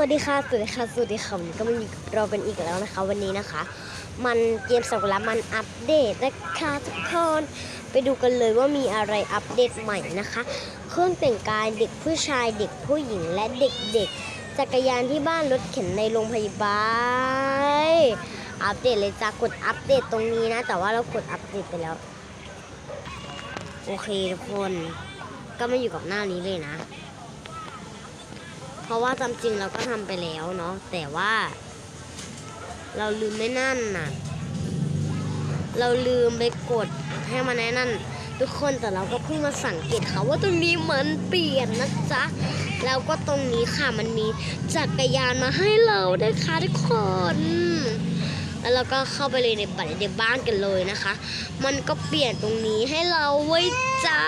วัสดีค่ะ สวัสดีค่ะ สวัสดีค่ะวันนี้ก็มาอยู่กับเรากันอีกแล้วนะคะ วันนี้นะคะ มันเกมสักุระมันอัปเดตนะคะทุกคนไปดูกันเลยว่ามีอะไรอัปเดตใหม่นะคะ เครื่องแต่งกายเด็กผู้ชายเด็กผู้หญิงและเด็กๆ จักรยานที่บ้านรถเข็นในโรงพยาบาลอัปเดตเลยจ้ากดอัปเดตตรงนี้นะ แต่ว่าเรากดอัปเดตไปแล้ว โอเคทุกคนก็มาอยู่กับหน้านี้เลยนะ ราะว่าตามจริงเราก็ทำไปแล้วเนาะแต่ว่า เราลืมไม่นั่นน่ะ เราลืมไปกดให้มันแน่นั่น ทุกคนแต่เราก็เพิ่งมาสังเกตค่ะว่าตรงนี้มันเปลี่ยนนะจ๊ะแล้วก็ตรงนี้ค่ะมันมีจักรยานมาให้เราด้วยค่ะทุกคนแล้วเราก็เข้าไปเลยในบัตรในบ้านกันเลยนะคะ มันก็เปลี่ยนตรงนี้ให้เราไว้จ้า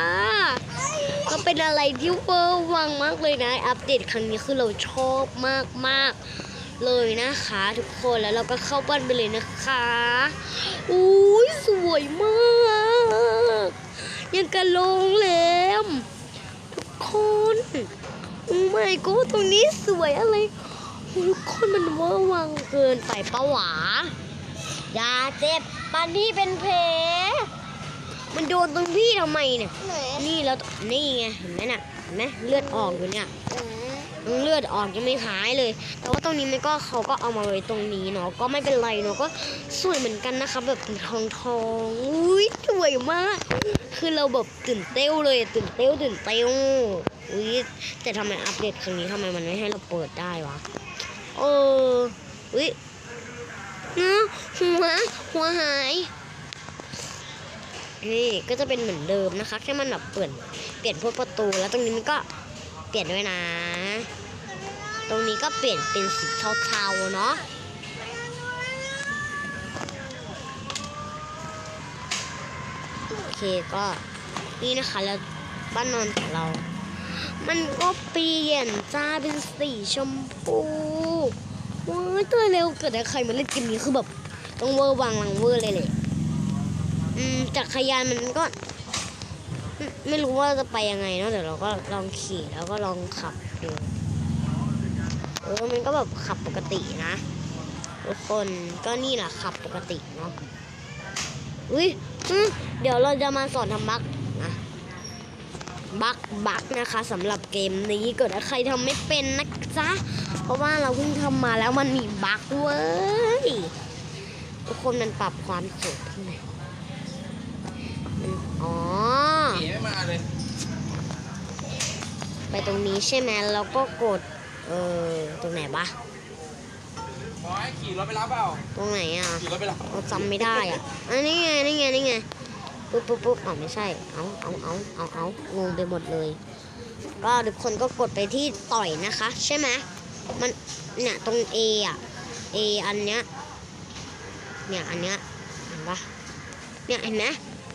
ก็เป็นอะไรที่เวอร์วังมากเลยนะ อัปเดตครั้งนี้คือเราชอบมากมากเลยนะคะ ทุกคนแล้วเราก็เข้าบ้านไปเลยนะคะอุ้ยสวยมากยังกะโรงแรมทุกคนโอ้ไม่ก็ตรงนี้สวยอะไรทุกคนมันเวอร์วังเกินไปปะหวาอย่าเจ็บปานนี่เป็นแผล มันโดนตรงพี่ทำไมเนี่ยนี่แล้วนี่ไงเห็นไหมน่ะเห็นไหมเลือดออกอยู่เนี่ยยังเลือดออกยังไม่หายเลย แต่ว่าตรงนี้มันก็เขาก็เอามาไว้ตรงนี้เนาะก็ไม่เป็นไรเนาะก็สวยเหมือนกันนะคะแบบเป็นทองทองๆอุ้ยสวยมาก คือเราแบบตื่นเต้วเลยตื่นเต้วตื่นเต้วอุ้ยแต่ทำไมอัปเดตครั้งนี้ทำไมมันไม่ให้เราเปิดได้วะเอออุ้ยนะหัวหัวหาย นี่ก็จะเป็นเหมือนเดิมนะคะแค่มันแบบเปลี่ยนเปลี่ยนพวกประตูแล้วตรงนี้มันก็เปลี่ยนด้วยนะ ตรงนี้ก็เปลี่ยนเป็นสีเทาๆเนาะโอเคก็นี่นะคะแล้วบ้านนอนของเรา มันก็เปลี่ยนจ้าเป็นสีชมพูว้ายตัวเร็วเกิดอะไรใครมาเล่นเกมนี้คือแบบต้องเวอร์วังวังเวอร์เลยเลย จักรยานมันก็ ไม่รู้ว่าจะไปยังไงเนาะเดี๋ยวเราก็ลองขี่แล้วก็ลองขับดูเออมันก็แบบขับปกตินะทุกคนก็นี่แหละขับปกติเนาะอุ้ยเดี๋ยวเราจะมาสอนทำบักนะบักบักนะคะสำหรับเกมนี้เกิดใครทำไม่เป็นนะจ๊ะเพราะว่าเราเพิ่งทำมาแล้วมันมีบักเว้ยทุกคนมันปรับความสูงที่ไหน อ๋อหนีไม่มาเลยไปตรงนี้ใช่ไหมแล้วก็กด เออตรงไหนวะบอยขี่รถไปรับเปล่าตรงไหนอะขี่รถไปรับเราจำไม่ได้อะอันนี้ไงนี่ไงนี่ไงปุ๊บปุ๊บปุ๊บอ๋อไม่ใช่เอาเอาเอาเอาเอางงไปหมดเลย ก็ทุกคนก็กดไปที่ต่อยนะคะ ใช่ไหมมันเนี่ยตรง A อะ A อันเนี้ยเนี่ยอันเนี้ยเห็นปะเนี่ยเห็นไหม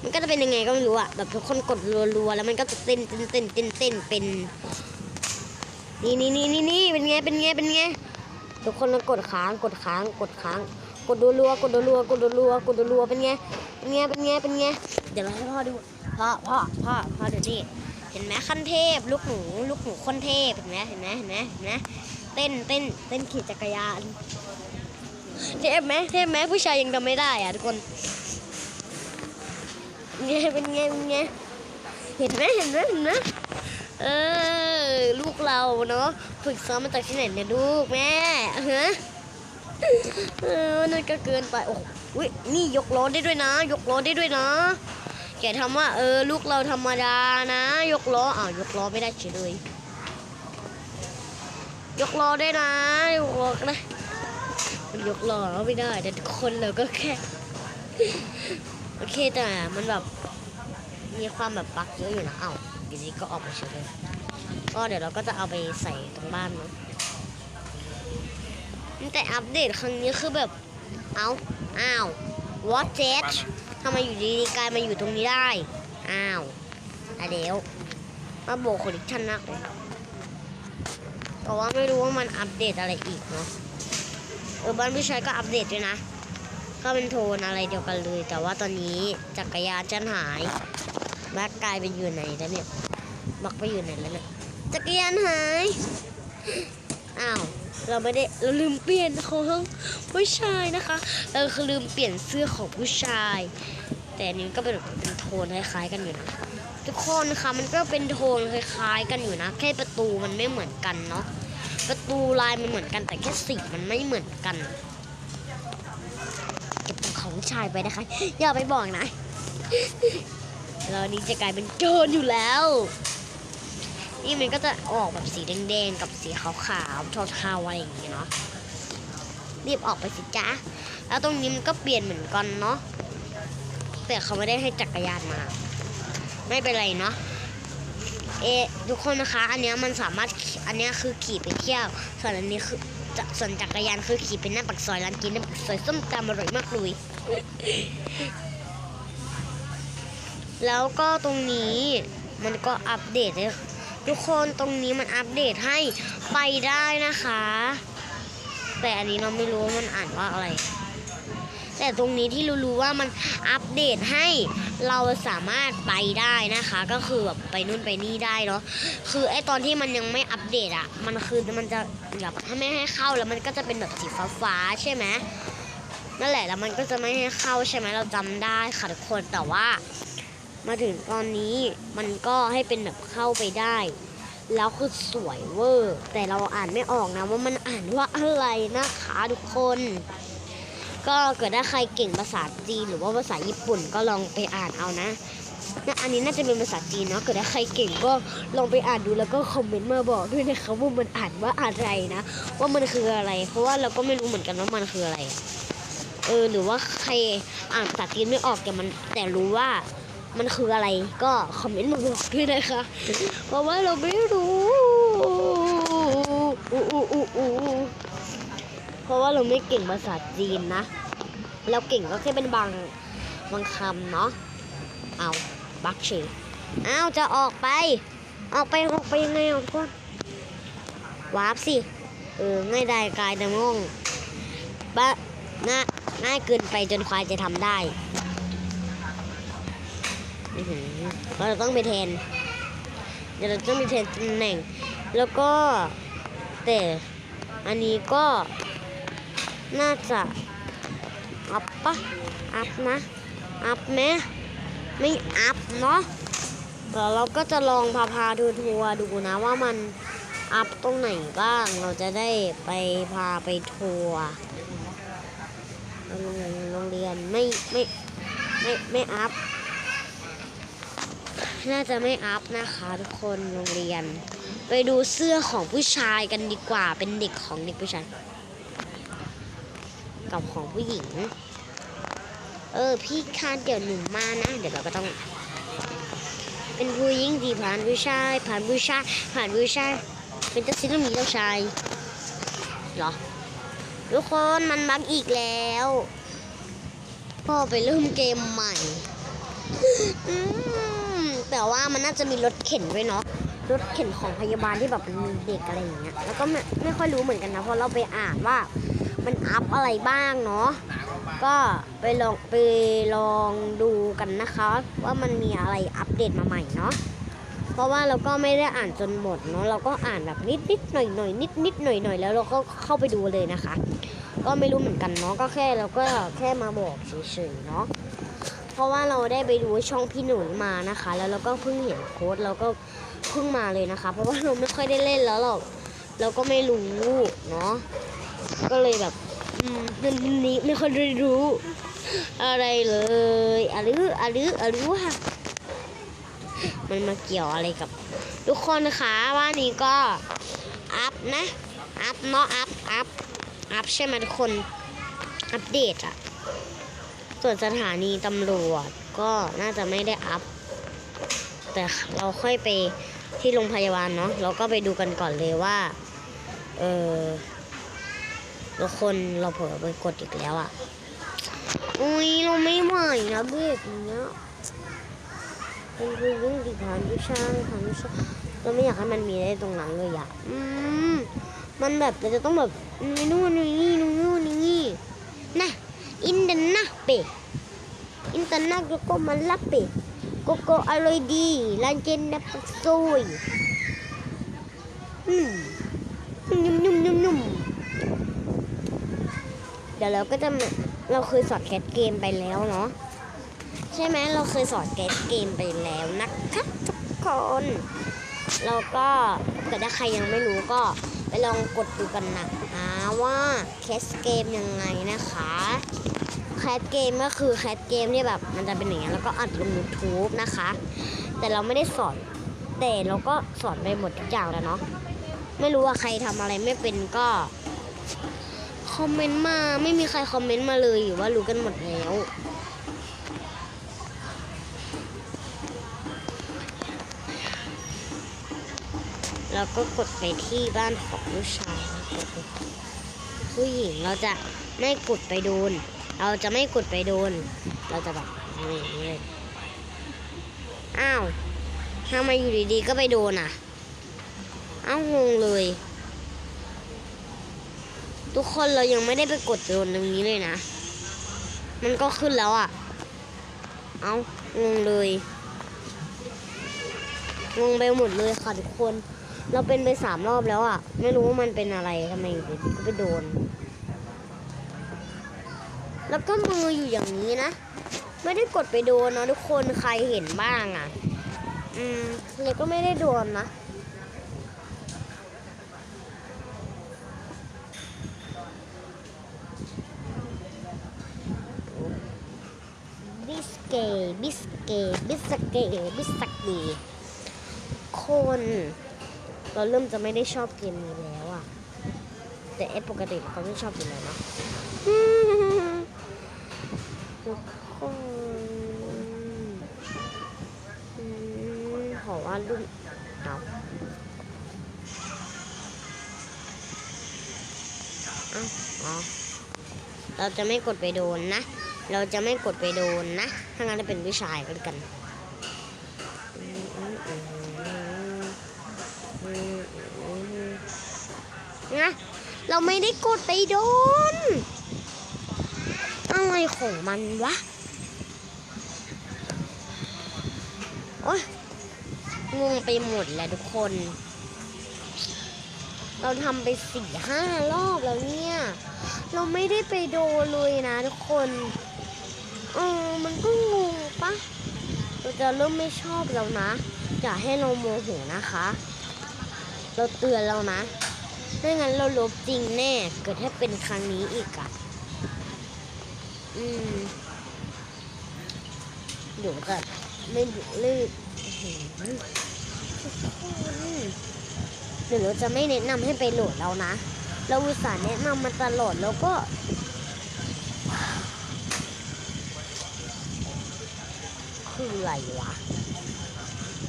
มันก็จะเป็นยังไงก็ไม่รู้อะแบบทุกคนกดรัวๆแล้วมันก็จะเต้นเต้นเต้นเต้นเต้นเป็น นี่นี่นี่นี่นี่เป็นไงเป็นไงเป็นไงทุกคนกดค้างกดค้างกดค้าง กดรัวๆกดรัวๆกดรัวๆกดรัวๆเป็นไงเป็นไงเป็นไงเป็นไงเดี๋ยวเราให้พ่อดูพ่อพ่อพ่อพ่อเดี๋ยวนี่เห็นไหมขั้นเทพลูกหนูลูกหนูคนเทพเห็นไหมเห็นไหมเห็นไหมเห็นไหมเต้นเต้นเต้นขี่จักรยานเทพไหมเทพไหมผู้ชายยังทำไม่ได้อะทุกคน ไงเป็นไงเป็นไงเห็นไหมเห็นไหมเห็นไหมเออลูกเราเนาะฝึกซ้อมมาจากที่ไหนเนี่ยลูกแม่ฮะเออนั่นก็เกินไปโอ้โหอุ๊ยนี่ยกล้อได้ด้วยนะ ยกล้อได้ด้วยนะแกทำว่าเออลูกเราธรรมดานะ ยกล้ออ้าวยกล้อไม่ได้เฉยเลย ยกล้อได้นะยกล้อนะยกล้อไม่ได้แต่ทุกคนเราก็แค่ โอเคแต่มันแบบมีความแบบบั๊กเยอะอยู่นะเอ้าอยู่ดีก็ออกมาเฉยเลยก็เดี๋ยวเราก็จะเอาไปใส่ตรงบ้านเนาะแต่อัปเดตครั้งนี้คือแบบเอาอ้าว what jet ทำไมอยู่ดีๆกลายมาอยู่ตรงนี้ได้อ้าวอะเดี๋ยวมาโบกคนอีกท่านนักแต่ว่าไม่รู้ว่ามันอัปเดตอะไรอีกเนาะเออบ้านพี่ชายก็อัปเดตด้วยนะ ก็เป็นโทนอะไรเดียวกันเลย แต่ว่าตอนนี้จักรยานฉันหายแบ็กกลายไปอยู่ไหนแล้วเนี่ยบักไปอยู่ไหนแล้วเนี่ยจักรยานหายอ้าวเราไม่ได้เราลืมเปลี่ยนของผู้ชายนะคะ เราคือลืมเปลี่ยนเสื้อของผู้ชาย แต่นี้ก็เป็นเป็นโทนคล้ายๆกันอยู่นะทุกคนคะมันก็เป็นโทนคล้ายๆ กันอยู่นะ แค่ประตูมันไม่เหมือนกันเนาะประตูลายมันเหมือนกันแต่แค่สีมันไม่เหมือนกัน ชายไปนะคะ อย่าไปบอกนะเรานี้จะกลายเป็นโจรอยู่แล้ว นี่มันก็จะออกแบบสีแดงๆกับสีขาวๆเทาๆอะไรอย่างเงี้ยเนาะรีบออกไปสิจ๊ะแล้วตรงนี้มันก็เปลี่ยนเหมือนกันเนาะแต่เขาไม่ได้ให้จักรยานมา ไม่เป็นไรเนาะเอทุกคนนะคะ อันเนี้ยมันสามารถอันเนี้ยคือขี่ไปเที่ยวส่วนอันนี้คือ ส่วนจักรยานคือขี่ไปหน้าปักซอยร้านกินหน้าปักซอยส้มตำอร่อยมากเลยแล้วก็ตรงนี้มันก็อัปเดตเลยทุกคนตรงนี้มันอัปเดตให้ไปได้นะคะ แต่อันนี้เราไม่รู้ว่ามันอ่านว่าอะไร แต่ตรงนี้ที่รู้ๆว่ามันอัปเดตให้เราสามารถไปได้นะคะ ก็คือแบบไปนู่นไปนี่ได้เนาะคือไอตอนที่มันยังไม่อัปเดตอะมันคือมันจะแบบถ้าไม่ให้เข้าแล้วมันก็จะเป็นแบบสีฟ้าๆใช่ไหมนั่นแหละแล้วมันก็จะไม่ให้เข้าใช่ไหมเราจำได้ค่ะทุกคนแต่ว่า มาถึงตอนนี้มันก็ให้เป็นแบบเข้าไปได้แล้วคือสวยเวอร์ แต่เราอ่านไม่ออกนะว่ามันอ่านว่าอะไรนะคะทุกคน ก็เกิดถ้าใครเก่งภาษาจีนหรือว่าภาษาญี่ปุ่นก็ลองไปอ่านเอานะนะอันนี้น่าจะเป็นภาษาจีนเนาะเกิดถ้าใครเก่งก็ลองไปอ่านดูแล้วก็คอมเมนต์มาบอกด้วยนะคะว่ามันอ่านว่าอะไรนะ ว่ามันคืออะไร เพราะว่าเราก็ไม่รู้เหมือนกันว่ามันคืออะไรเออหรือว่าใครอ่านภาษาจีนไม่ออกแต่มันแต่รู้ว่ามันคืออะไรก็คอมเมนต์มาบอกด้วยนะคะเพราะว่าเราไม่รู้อู้อู้อู้ เพราะว่าเราไม่เก่งภาษาจีนนะ เราเก่งก็แค่เป็นบางบางคำเนาะ เอาบักเชยเอาจะออกไป ออกไปออกไปยังไงอะทุกคนวาร์ปสิ เออ ง่ายได้กายแต่มองบะง่ายง่ายเกินไปจนควายจะทำได้เราต้องไปแทนเดี๋ยวเราต้องไปแทนตำแหน่ง แล้วก็แต่อันนี้ก็ น่าจะอัพปะอัพนะอัพไหมไม่อัพเนาะเดี๋ยวเราก็จะลองพาพาทัวร์ๆดูนะว่ามันอัพตรงไหนบ้าง เราจะได้ไปพาไปทัวร์โรงโรงเรียนไม่ไม่ไม่ไม่อัพน่าจะไม่อัพนะคะทุกคนโรงเรียน ไปดูเสื้อของผู้ชายกันดีกว่าเป็นเด็กของเด็กผู้ชาย กับของผู้หญิง เออ พี่คาเดี๋ยวหนูมานะ เดี๋ยวเราก็ต้อง เป็นผู้หญิงที่ผ่านผู้ชาย ผ่านผู้ชายผ่านผู้ชาย เป็นเจ้าสิลมีเจ้าชายเหรอ ทุกคนมันบักอีกแล้ว พ่อไปเริ่มเกมใหม่แต่ว่ามันน่าจะมีรถเข็นด้วยเนาะรถเข็นของพยาบาลที่แบบมีเด็กอะไรอย่างเงี้ยแล้วก็ไม่ไม่ค่อยรู้เหมือนกันนะเพราะเราไปอ่านว่า มันอัพอะไรบ้างเนาะก็ไปลองไปลองดูกันนะคะ ว่ามันมีอะไรอัปเดตมาใหม่เนาะเพราะว่าเราก็ไม่ได้อ่านจนหมดเนาะเราก็อ่านแบบนิดนิดๆหน่อยหน่อยนิดนิดๆหน่อยหน่อยๆแล้วเราก็เข้าไปดูเลยนะคะ ก็ไม่รู้เหมือนกันเนาะก็แค่เราก็แค่มาบอกเฉยๆเนาะเพราะว่าเราได้ไปดูช่องพี่หนุ่ยมานะคะ แล้วเราก็เพิ่งเห็นโค้ดเราก็เพิ่งมาเลยนะคะ เพราะว่าเราไม่ค่อยได้เล่นแล้วเราเราก็ไม่รู้เนาะ ก็เลยแบบอืมเรื่องนี้ไม่ค่อยได้รู้ อะไรเลยอะลืออะลืออะลือค่ะมันมาเกี่ยวอะไรกับ ทุกคนนะคะว่านี้ก็อัพนะอัพเนาะอัพอัพอัพใช่ไหมทุกคนอัปเดตอะส่วนสถานีตำรวจก็น่าจะไม่ได้อัพแต่เราค่อยไปที่โรงพยาบาลเนาะเราก็ไปดูกันก่อนเลยว่า เออ ทุกคนเราเผลอไปกดอีกแล้วอะอุ้ยเราไม่ไหวนะเบ็ดเนี้ยเป็นคือเรื่งที่ผ่านวิชาผ่านวิชาเราไม่อยากให้มันมีได้ตรงนั้นเลยอะอืมมันแบบเราจะต้องแบบนู่นนี่นู่นนู่นนี่นะ in the nappe in the nappe ko malape koko aloy di lanjen na pasoy hmm nhum nhum nhum nhum เเดี๋ยวเราก็จะเราเคยสอนแคสเกมไปแล้วเนาะใช่ไหมเราเคยสอนแคสเกมไปแล้วนะคะทุกคนเราก็เกิดถ้าใครยังไม่รู้ก็ไปลองกดดูกันนะนะว่าแคสเกมยังไงนะคะแคสเกมก็คือแคสเกมที่แบบมันจะเป็นอย่างนี้แล้วก็อัดลง YouTube นะคะ แต่เราไม่ได้สอนแต่เราก็สอนไปหมดทุกอย่างแล้วเนาะไม่รู้ว่าใครทำอะไรไม่เป็นก็ คอมเมนต์มา ไม่มีใครคอมเมนต์มาเลยหรือว่ารู้กันหมดแล้วแล้วก็กดไปที่บ้านของผู้ชายผู้หญิงเราจะไม่กดไปโดน เราจะไม่กดไปโดน เราจะแบบนี่เลยอ้าวทำไมอยู่ดีๆก็ไปโดนอะอ้าวงงเลย ทุกคนเรายังไม่ได้ไปกดโดนตรงนี้เลยนะ มันก็ขึ้นแล้วอะ เอ้างงเลย งงไปหมดเลยค่ะทุกคน เราเป็นไปสามรอบแล้วอะ ไม่รู้ว่ามันเป็นอะไรทำไมอยู่ดีก็ไปโดน แล้วก็มืออยู่อย่างนี้นะ ไม่ได้กดไปโดนนะทุกคนใครเห็นบ้างอะ อืม เลยก็ไม่ได้โดนนะ บิสเกตบิสเกตบิสเกตบิสเกคน เราเริ่มจะไม่ได้ชอบเกมนี้แล้วอะแต่เอปกติเราไม่ชอบอยู่แล้วเนาะทุกคนอืมขอว่ารุ่นเอาเอาอ๋อเราจะไม่กดไปโดนนะ เราจะไม่กดไปโดนนะ ถ้างั้นจะเป็นผู้ชายก็แล้วกันนะเราไม่ได้กดไปโดน อะไรของมันวะ โอ๊ยงงไปหมดแหละทุกคน เราทำไปสี่ห้ารอบแล้วเนี่ย เราไม่ได้ไปโดนเลยนะทุกคน เออมันก็งงปะเราจะเริ่มไม่ชอบแล้วนะ อย่าให้เราโมโหนะคะ เราเตือนเรานะไม่งั้นเราลบจริงแน่ เกิดถ้าเป็นครั้งนี้อีกอะอืมเดี๋ยวจะไม่ลืดเดี๋ยวเราจะไม่แนะนำให้ไปโหลดแล้วนะ เราอุตส่าห์แนะนำมาตลอดแล้วก็ ออะไรวะ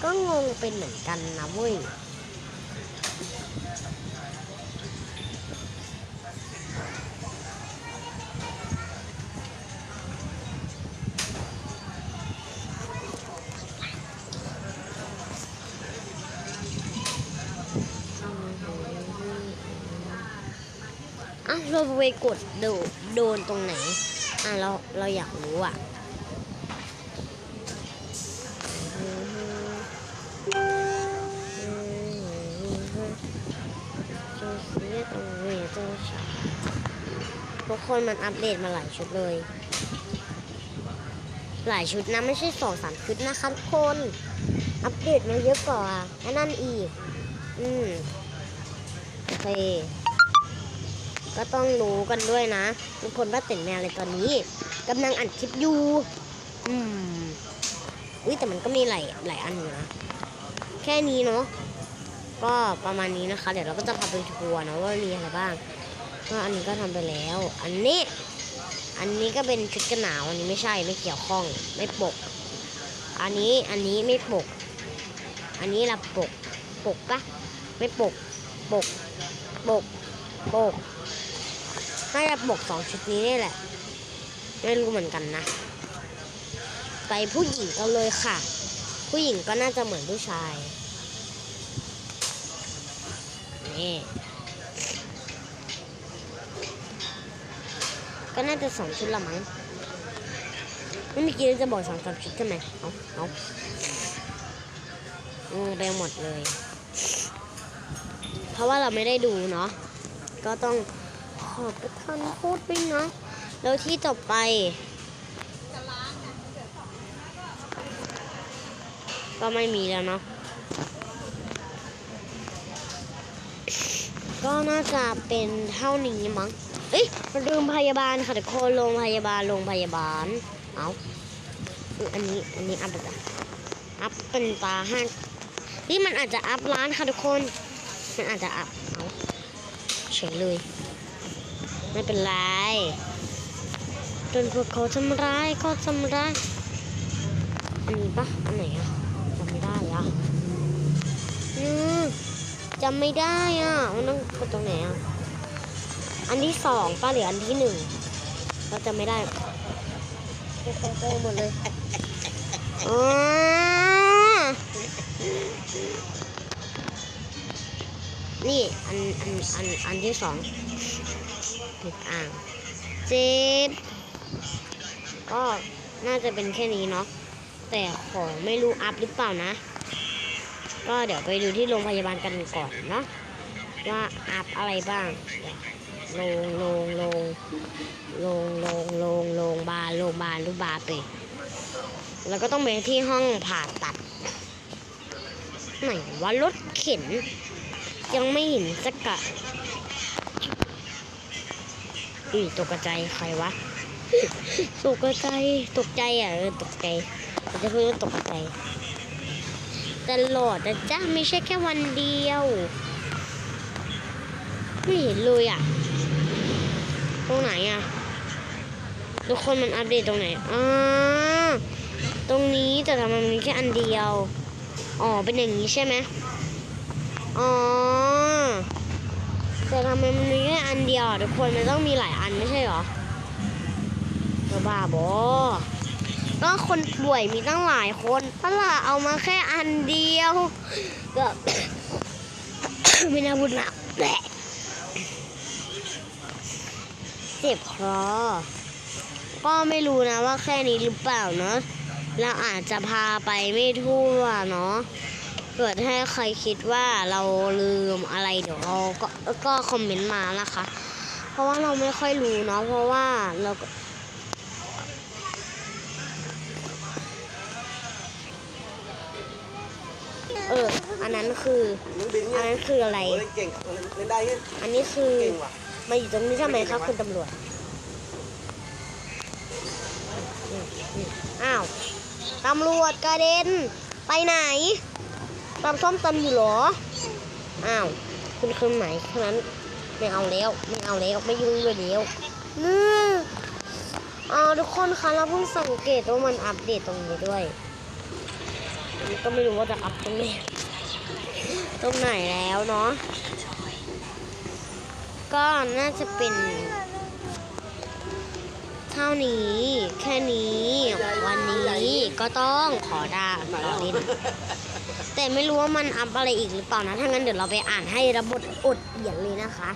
ก็งงเป็นเหมือนกันนะเว้ยอะเราไปกดโดโดนตรงไหน อะเราเราอยากรู้อะูซีตัวเวตัวชาทุกคนมันอัปเดตมาหลายชุดเลย หลายชุดนะไม่ใช่สองสามชุดนะคะทุกคน อัปเดตมาเยอะกว่าอันนั่นอีก อืมโอเคก็ต้องรู้กันด้วยนะทุกคนว่าเต็นแมวอะไรตอนนี้กำลังอัดคลิปอยู่ อืม อุ้ยแต่มันก็มีหลายหลายอันอยู่นะ แค่นี้เนาะ ก็ประมาณนี้นะคะ เดี๋ยวเราก็จะพาไปทัวร์นะว่ามีอะไรบ้างก็อันนี้ก็ทำไปแล้ว อันนี้ อันนี้ก็เป็นชุดกันหนาวอันนี้ไม่ใช่ไม่เกี่ยวข้องไม่ปก อันนี้อันนี้ไม่ปก อันนี้ละปกปกปะไม่ปกปกปกปกน่าจะปกสองชุดนี้นี่แหละ ไม่รู้เหมือนกันนะ ไปผู้หญิงกันเลยค่ะ ผู้หญิงก็น่าจะเหมือนผู้ชาย นี่ ก็น่าจะสองชุดละมั้งเมื่อกี้จะบอกสองสามชุดใช่ไหมเอาเอางงไปหมดเลย เพราะว่าเราไม่ได้ดูเนาะ ก็ต้องขอประทานโทษด้วยนะ แล้วที่ต่อไปก็ไม่มีแล้วเนาะ ก็น่าจะเป็นเท่านี้มั้งเอ้ยโรงพยาบาลค่ะทุกคนโรงพยาบาลโรงพยาบาล เอาอันนี้อันนี้อัพอะไรอัพเป็นตาห้างนี่มันอาจจะอัพร้านค่ะทุกคนมันอาจจะอัพเอาเฉยเลยไม่เป็นไรจนพวกเขาทำร้ายก็ทำร้ายอันนี้ปะอันไหนอะจำไม่ได้อะอืม จำไม่ได้อะ มันต้องกดตรงไหนอะ อันที่สองป้าหรืออันที่หนึ่งเราจำไม่ได้โอ้โหหมดเลยอ๋อนี่อันอันอันอันที่สองติดอ่างเจ็บก็น่าจะเป็นแค่นี้เนาะแต่ของไม่รู้อัพหรือเปล่านะ ก็เดี๋ยวไปดูที่โรงพยาบาลกันก่อนเนาะว่าอัพอะไรบ้างลงลงลงลงลงลงโรงพยาบาลโรงพยาบาลรูปบาลไปแล้วก็ต้องไปที่ห้องผ่าตัดไหนว่ารถเข็น ยังไม่เห็นสักกะอุ้ยตกใจใครวะตกใจตกใจอะเออตกใจจะพูดว่าตกใจ ตลอดนะจ้าไม่ใช่แค่วันเดียว ไม่เห็นเลยอะ ตรงไหนอะ ทุกคนมันอัปเดตตรงไหนอ่าตรงนี้แต่ทำไมมันมีแค่อันเดียว อ๋อ เป็นอย่างนี้ใช่ไหมอ๋อ แต่ทำไมมันมีแค่อันเดียวทุกคนมันต้องมีหลายอันไม่ใช่หรอบ้าบอ ก็คนป่วยมีตั้งหลายคนตลาเอามาแค่อันเดียวก็ไม่น่าพูดหนักแหละเจ็บคอก็ไม่รู้นะว่าแค่นี้หรือเปล่าเนาะเราอาจจะพาไปไม่ทั่วเนาะเกิดให้ใครคิดว่าเราลืมอะไรเดี๋ยวเราก็ก็คอมเมนต์มานะคะ เพราะว่าเราไม่ค่อยรู้เนาะเพราะว่าเรา เออ อันนั้นคืออันนั้นคืออะไร อันนี้คือมาอยู่ตรงนี้ทำไมครับคุณตำรวจ อ้าว ตำรวจกระเด็น ไปไหนตำส้มตำอยู่หรอ อ้าว คุณคือไหนแค่นั้นไม่เอาแล้ว ไม่เอาแล้ว ไม่ยุ่งด้วยแล้วนี่เอาทุกคนคะเราเพิ่งสังเกตว่ามันอัปเดตตรงนี้ด้วย ก็ไม่รู้ว่าจะอัปตรงไหนตรงไหนแล้วเนาะก็น่าจะเป็น เท่านี้แค่นี้วันนี้ก็ต้องขอด่าขอเล่นแต่ไม่รู้ว่ามันอัพอะไรอีกหรือเปล่านะถ้างั้นเดี๋ยวเราไปอ่านให้ระบทอดเอียดเลยนะคะ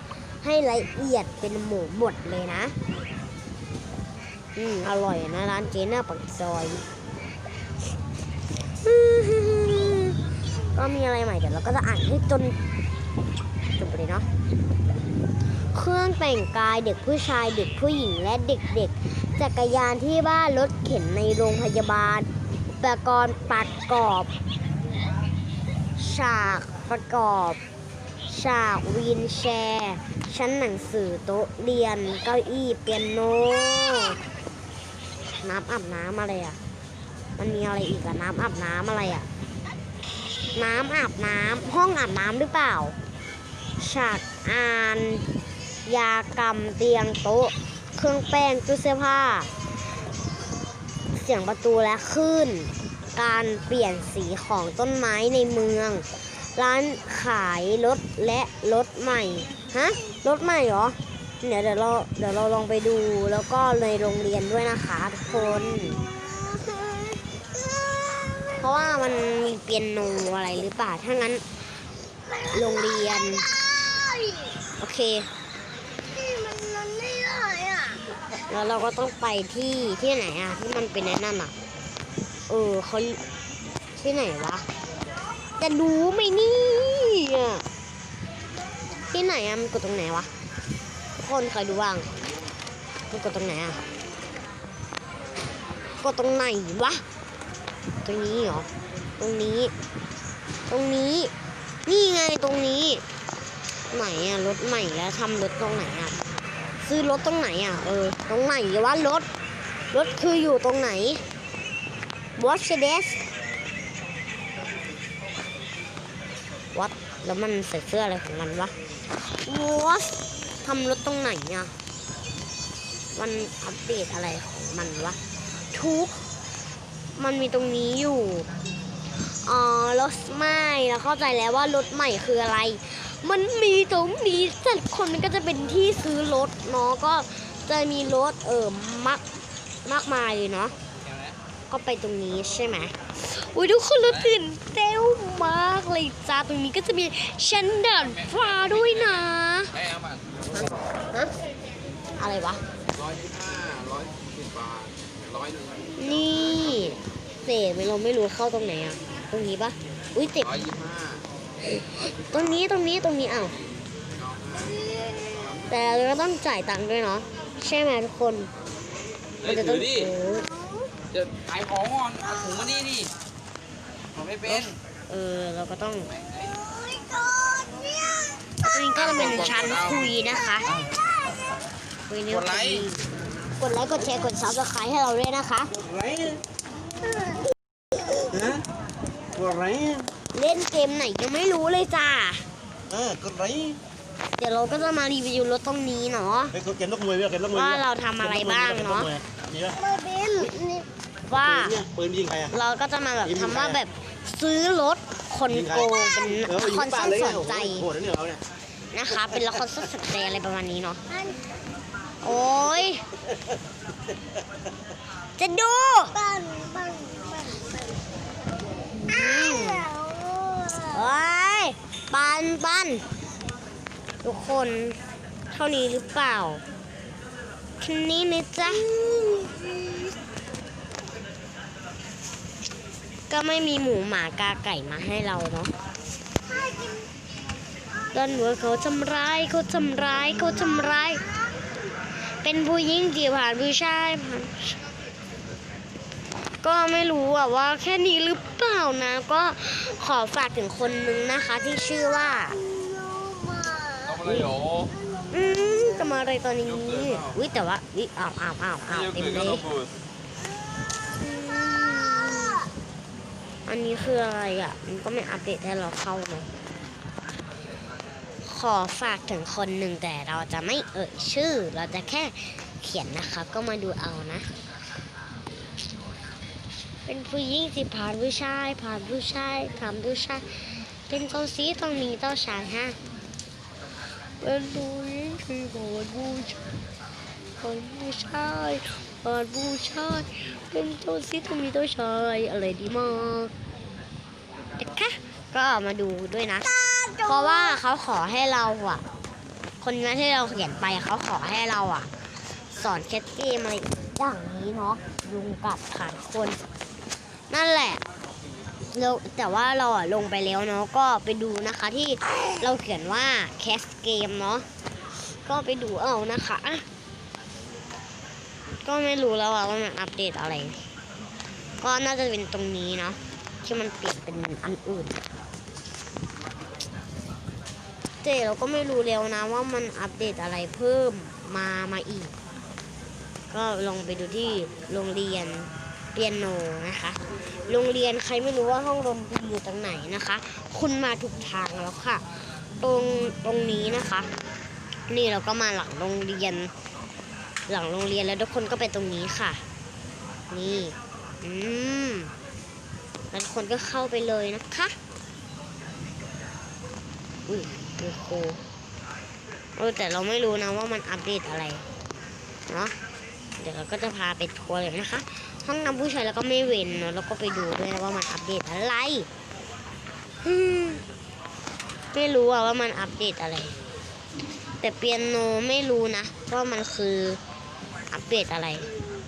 ให้ละเอียดเป็นหมูบดเลยนะ อืมอร่อยนะร้านเจน้าปักซอย ก็มีอะไรใหม่เดี๋ยวเราก็จะอ่านให้จนจบเลยเนาะเครื่องแต่งกายเด็กผู้ชายเด็กผู้หญิงและเด็กๆ จักรยานที่บ้านรถเข็นในโรงพยาบาลอุปกรณ์ประกอบ ฉากประกอบ ฉากวีนแชร์ ชั้นหนังสือโต๊ะเรียน เก้าอี้เปียโนน้ำอาบน้ำอะไรอะ มันมีอะไรอีกอะน้ำอาบน้ำอะไรอะน้ำอาบน้ำห้องอาบน้ำหรือเปล่า ฉากอ่าน ยากรรมเตียงโต๊ะ เครื่องแป้งตู้เสื้อผ้า เสียงประตูและคลื่น การเปลี่ยนสีของต้นไม้ในเมือง ร้านขายรถและรถใหม่ ฮะ รถใหม่เหรอ เดี๋ยวเดี๋ยวเราเดี๋ยวเราลองไปดูแล้วก็ในโรงเรียนด้วยนะคะทุกคน เพราะว่ามันมีเปียโนอะไรหรือเปล่าถ้างั้น โรงเรียน โอเคแล้วเราก็ต้องไปที่ที่ไหนอะ ที่มันเป็นในนั่นอะ เออเขาที่ไหนวะ จะรู้ไหมนี่อะที่ไหนอะมันกดตรงไหนวะทุกคคนใครดูบ้างมันกดตรงไหนอะกดตรงไหนวะ ตรงนี้เหรอ ตรงนี้ ตรงนี้ นี่ไงตรงนี้ ไหนอะรถใหม่แล้วทำรถตรงไหนอะซื้อรถตรงไหนอะเออ ตรงไหนวะรถ รถคืออยู่ตรงไหน Watch this What แล้วมันใส่เสื้ออะไรของมันวะ What ทำรถตรงไหนอะมันอัปเดตอะไรของมันวะทุก มันมีตรงนี้อยู่อ๋อรถใหม่เราเข้าใจแล้วว่ารถใหม่คืออะไร มันมีตรงนี้แต่คนมันก็จะเป็นที่ซื้อรถเนาะก็จะมีรถเออมากมากมายเลยเนาะเห็นไหมก็ไปตรงนี้ใช่ไหมอุ้ยทุกคนเราตื่นเต้นมากเลยจ้าตรงนี้ก็จะมีชั้นเดินฟ้าด้วยนะไม่เอามาฮะอะไรวะร้อยยี่สิบห้าร้อยสิบบาทร้อยหนึ่งนี่ เศษไม่เราไม่รู้เข้าตรงไหนอะ ตรงนี้ปะอุ้ยเจ็บร้อยยี่สิบห้าตรงนี้ตรงนี้ตรงนี้อ้าวแต่เราก็ต้องจ่ายตังค์ด้วยเนาะใช่ไหมทุกคนเฮ้ยจะต้ถืองอดิโอ้จะขายของก่อนเอาถุงมานี่ดิผมไม่เป็น เออเราก็ต้องตรงนี้ก็จะเป็นชั้นคุยนะคะคุยเนี่ยกดไลค์กดไลค์กดแชร์กดซับสไครต์ให้เราด้วยนะคะไร ฮะกดไรเล่นเกมไหนยังไม่รู้เลยจ้า เออกดไรเดี๋ยวเราก็จะมารีวิวรถตรงนี้เนาะไปกดเก็บนกมวยเว้ยเก็บนกมวยว่าเราทำอะไรบ้างเนาะนี่ป่ะว่าเนี่ยปืนยิงใครอะเราก็จะมาแบบทำว่าแบบซื้อรถคนโกงเป็นเออละยิคงรปาสั้กนเลยสอะนใจโหดนะเนี่ยเราเนี่ย นะคะ เป็นละครสั้นสนใจอะไรประมาณนี้เนาะโอ้ยจะดูอืมโอ้ยปันปันทุกคนเท่านี้หรือเปล่าแค่นี้นะจ๊ะก็ไม่มีหมูหมากาไก่มาให้เราเนาะ ตอนหัวเขาทำร้ายเขาทำร้ายเขาทำร้าย เป็นผู้หญิงที่ผ่านผู้ชายผ่านก็ไม่รู้อะว่าแค่นี้หรือเปล่านะ ก็ขอฝากถึงคนนึงนะคะ ที่ชื่อว่าเอามาเลยโหอืมจะมาอะไรตอนนี้วิแต่ว่าวิอ้าวอ้าวอ้าวอ้าวเต็มเลยอันนี้คืออะไรอะ มันก็ไม่อัปเดตให้เราเข้าเนอะ ขอฝากถึงคนหนึ่งแต่เราจะไม่เอ่ยชื่อ เราจะแค่เขียนนะคะก็มาดูเอานะ เป็นผู้หญิงที่ผ่านผู้ชายผ่านผู้ชายผ่านผู้ชายเป็นเจ้าสีต้องมีเจ้าชายฮะเป็นผู้หญิงที่ผ่านผู้ชายผ่านผู้ชายผ่านผู้ชายเป็นเจ้าสีต้องมีเจ้าชายอะไรดีมากนะคะก็มาดูด้วยนะ เพราะว่าเขาขอให้เราอะ คนนั้นที่เราเขียนไปเขาขอให้เราอะ สอนแคทเกมอะไรอย่างนี้เนาะยุงกัดขาดคน นั่นแหละเราแต่ว่าเราอะลงไปแล้วเนาะก็ไปดูนะคะที่เราเขียนว่าแคสเกมเนาะก็ไปดูเอานะคะ ก็ไม่รู้แล้วว่ามันอัปเดตอะไร ก็น่าจะเป็นตรงนี้เนาะที่มันเปลี่ยนเป็นอันอื่น เจเราก็ไม่รู้แล้วนะว่ามันอัปเดตอะไรเพิ่มมามาอีก ก็ลองไปดูที่โรงเรียนเปียโนนะคะ โรงเรียนใครไม่รู้ว่าห้องดนตรีอยู่ตรงไหนนะคะ คุณมาถูกทางแล้วค่ะ ตรงตรงนี้นะคะ นี่เราก็มาหลังโรงเรียน หลังโรงเรียนแล้วทุกคนก็ไปตรงนี้ค่ะ นี่ อืมแล้วทุกคนก็เข้าไปเลยนะคะ อุ้ย มีโคเออแต่เราไม่รู้นะว่ามันอัปเดตอะไรเนาะเดี๋ยวเราก็จะพาไปทัวร์เลยนะคะ ห้องน้ำผู้ชายแล้วก็ไม่เว้นเนาะแล้วก็ไปดูด้วยนะว่ามันอัปเดตอะไรไม่รู้อะว่ามันอัปเดตอะไร แต่เปียโนไม่รู้นะว่ามันคืออัปเดตอะไร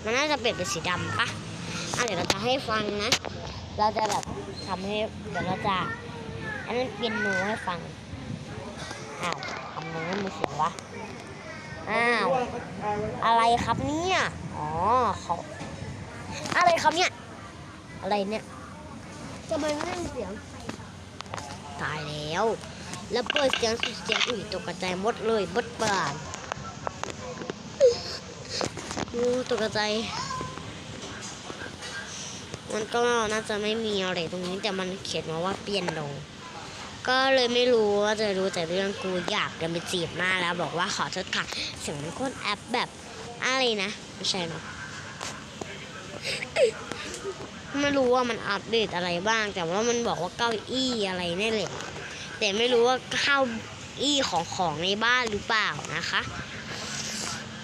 มันน่าจะเปลี่ยนเป็นสีดำปะอะเดี๋ยวเราจะให้ฟังนะ เราจะแบบทำให้เดี๋ยวเราจะอันนั้นเปียโนให้ฟัง อ้าวทำไมไม่มีเสียงวะ อ้าว อะไรครับเนี่ย อ๋อเขาอะไรครับเนี่ย อะไรเนี่ยจะมาเล่นเสียง ตายแล้ว แล้วเปิดเสียงสุดเสียงอุ้ยตกใจหมดเลยบดบานอู้ตกใจายมันก็น่าจะไม่มีอะไรตรงนี้แต่มันเขียนมาว่าเปลี่ยนโน ก็เลยไม่รู้ว่าจะรู้แต่เรื่องกูอยากจะไปจีบหน้าแล้ว บอกว่าขอโทษค่ะเสียงมันโคตรแอปแบบอะไรนะไม่ใช่เนาะไม่รู้ว่ามันอัปเดตอะไรบ้าง แต่ว่ามันบอกว่าเก้าอี้อะไรนี่แหละแต่ไม่รู้ว่าเก้าอี้ของของในบ้านหรือเปล่านะคะ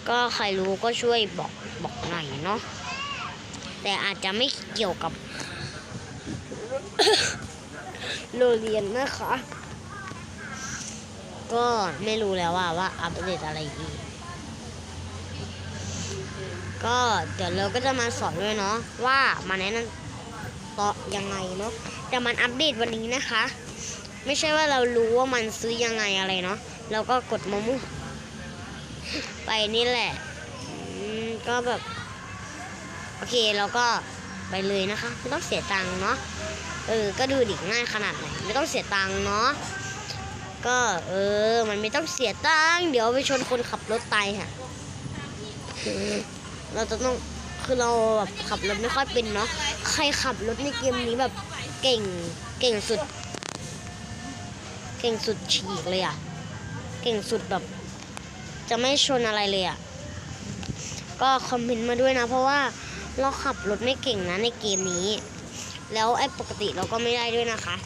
ก็ใครรู้ก็ช่วยบอกบอกหน่อยเนาะแต่อาจจะไม่เกี่ยวกับ โรงเรียนนะคะ ก็ไม่รู้แล้วว่าว่าอัปเดตอะไรอีก ก็เดี๋ยวเราก็จะมาสอนด้วยเนาะว่ามันแนะนำต่อยังไงเนาะแต่มันอัปเดตวันนี้นะคะ ไม่ใช่ว่าเรารู้ว่ามันซื้อยังไงอะไรเนาะเราก็กดมะม่วงไปนี่แหละก็แบบ โอเคเราก็ไปเลยนะคะ ไม่ต้องเสียตังค์เนาะ เออ ก็ดูดิง่ายขนาดไหนไม่ต้องเสียตังค์เนาะ ก็เออ มันไม่ต้องเสียตังค์เดี๋ยวไปชนคนขับรถตายค่ะเราจะต้องคือเราแบบขับรถไม่ค่อยเป็นเนาะ ใครขับรถในเกมนี้แบบเก่งเก่งสุด เก่งสุดฉีกเลยอะเก่งสุดแบบ จะไม่ชนอะไรเลยอะก็คอมเมนต์มาด้วยนะ เพราะว่าเราขับรถไม่เก่งนะในเกมนี้ แล้วไอ้ปกติเราก็ไม่ได้ด้วยนะคะ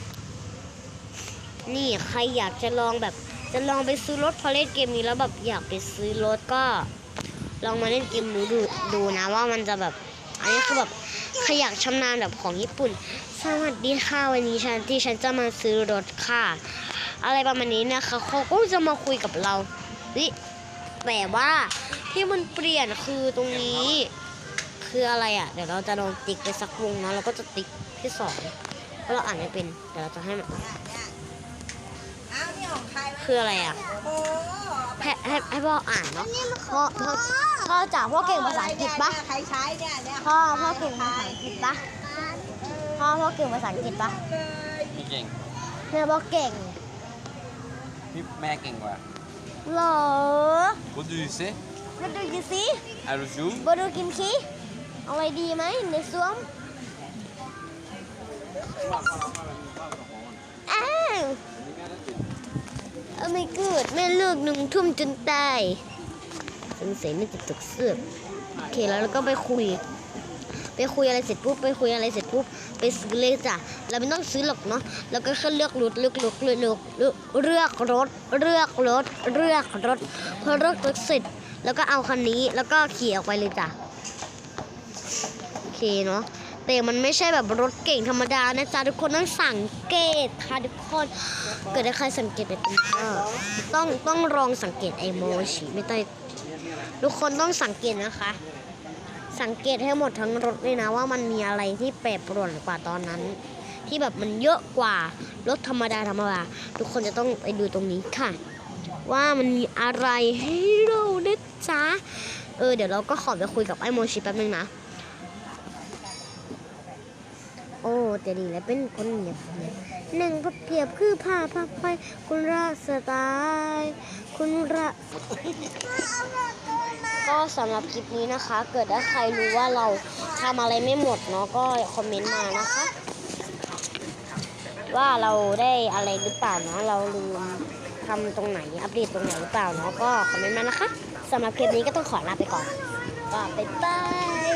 นี่ใครอยากจะลองแบบจะลองไปซื้อรถพอเล่นเกมนี้แล้วแบบอยากไปซื้อรถก็ ลองมาเล่นเกมนี้ดูดูนะว่ามันจะแบบ อันนี้คือแบบใครอยากชำนาญแบบของญี่ปุ่น สวัสดีค่ะวันนี้ฉันที่ฉันจะมาซื้อรถค่ะ อะไรประมาณนี้นะคะเขาก็จะมาคุยกับเรานี่แต่ว่าที่มันเปลี่ยนคือตรงนี้ คืออะไรอะ เดี๋ยวเราจะลองติ๊กไปสักวงนะเราก็จะติ๊ก ที่สองเพราะเราอ่านไม่เป็นเดี๋ยวเราจะให้มันอ้าวนี่ของใครวะคืออะไรอะโอ้ให้ให้ให้พ่ออ่านเนาะพ่อพ่อพ่อจ๋าพ่อเก่งภาษาอังกฤษปะใครใช้เนี่ยเนี่ยพ่อพ่อเก่งภาษาอังกฤษปะพ่อพ่อเก่งภาษาอังกฤษปะพี่เก่งแม่บอกเก่งพี่แม่เก่งกว่าเหรอ What do you say มาดูกิสิ I resume มาดูกิมคีเอาอะไรดีไหมในซ้วม อ้าวเอาไม่เกิดแม่เลิกหนึ่งทุ่มจนตายสงสัยไม่จะตกเสือกโอเคแล้วเราก็ไปคุย ไปคุยอะไรเสร็จปุ๊บไปคุยอะไรเสร็จปุ๊บไปซื้อเลยจ้ะเราไม่ต้องซื้อหรอกเนาะเราก็แค่เลือกรถเลือกรถเลือกรถเลือกเลือกรถเลือกรถเลือกรถพอเลือกรถเสร็จแล้วก็เอาคันนี้แล้วก็ขี่ออกไปเลยจ้ะโอเคเนาะ แต่มันไม่ใช่แบบรถเก่งธรรมดานะจ๊ะทุกคนต้องสังเกตค่ะทุกคน เกิดใครสังเกตแบบนี้ก็ต้องต้องลองสังเกตไอโมชิไม่ต้องทุกคนต้องสังเกตนะคะ สังเกตให้หมดทั้งรถเลยนะว่ามันมีอะไรที่แปรปรวนกว่าตอนนั้น ที่แบบมันเยอะกว่ารถธรรมดาธรรมดาทุกคนจะต้องไปดูตรงนี้ค่ะ ว่ามันมีอะไรให้เรานะจ๊ะเออเดี๋ยวเราก็ขอไปคุยกับไอโมชิแป๊บนึงนะ โอ้แต่ดีแล้วเป็นคนเงียบเงียบหนึ่งพับเพียบคือผ้าพับไปคุณรักสไตล์คุณรักก็สำหรับคลิปนี้นะคะ เกิดถ้าใครรู้ว่าเราทำอะไรไม่หมดเนาะก็คอมเมนต์มานะคะ ว่าเราได้อะไรหรือเปล่าเนาะเราลืมทำตรงไหนอัปเดตตรงไหนหรือเปล่าเนาะก็คอมเมนต์มานะคะสำหรับคลิปนี้ก็ต้องขอลาไปก่อนก็บ๊ายบาย